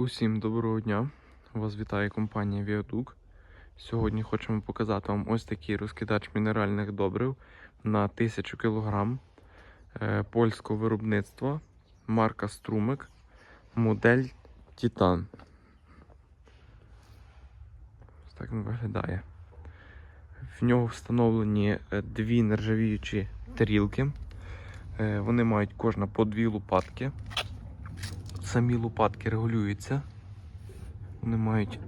Усім доброго дня! Вас вітає компанія Viaduc. Сьогодні хочемо показати вам ось такий розкидач мінеральних добрив на 1000 кг е, польського виробництва, марка Струмик, модель Titan. Ось так він виглядає. В нього встановлені е, дві нержавіючі тарілки. Е, Вони мають кожна по дві лопатки. Самі лопатки регулюються. Вони мають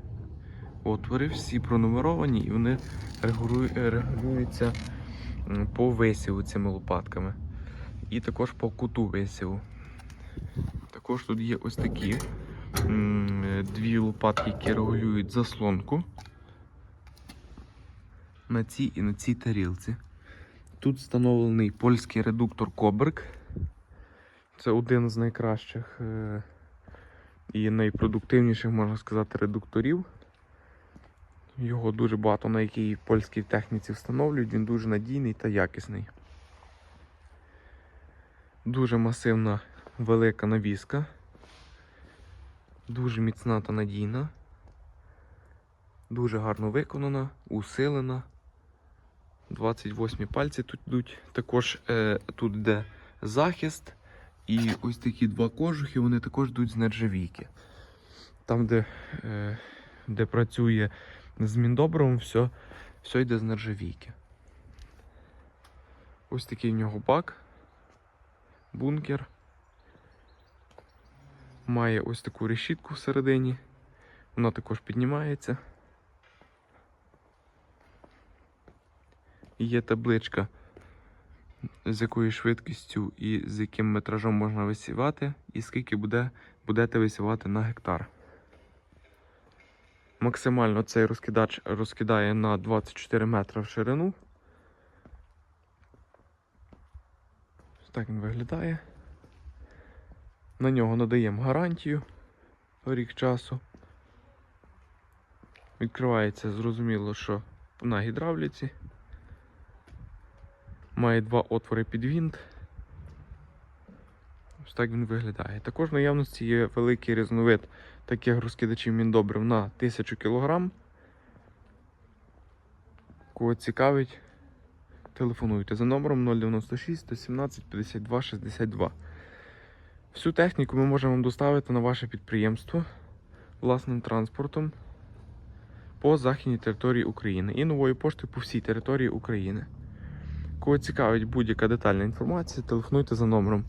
отвори, всі пронумеровані і вони регулюються по висіву цими лопатками. І також по куту висіву. Також тут є ось такі дві лопатки, які регулюють заслонку на цій і на цій тарілці. Тут встановлений польський редуктор Коберг. Це один з найкращих е, і найпродуктивніших, можна сказати, редукторів. Його дуже багато на якій польській техніці встановлюють, він дуже надійний та якісний. Дуже масивна велика навіска. Дуже міцна та надійна. Дуже гарно виконана, усилена. 28 пальці тут йдуть. Також е, тут йде захист. І ось такі два кожухи, вони також йдуть з нержавійки. Там, де, е, де працює з міндобривом, все, все йде з нержавійки. Ось такий в нього бак, бункер. Має ось таку решітку всередині. Вона також піднімається. Є табличка з якою швидкістю і з яким метражом можна висівати, і скільки буде, будете висівати на гектар. Максимально цей розкидач розкидає на 24 метри в ширину. Так він виглядає. На нього надаємо гарантію рік часу. Відкривається зрозуміло, що на гідравліці. Має два отвори під вінт. Ось так він виглядає. Також наявності є великий різновид таких розкидачів міндобрив на 1000 кг. Кого цікавить, телефонуйте за номером 096 117 52 62. Всю техніку ми можемо вам доставити на ваше підприємство власним транспортом по західній території України і новою поштою по всій території України. Кого цікавить будь-яка детальна інформація, телефонуйте за номером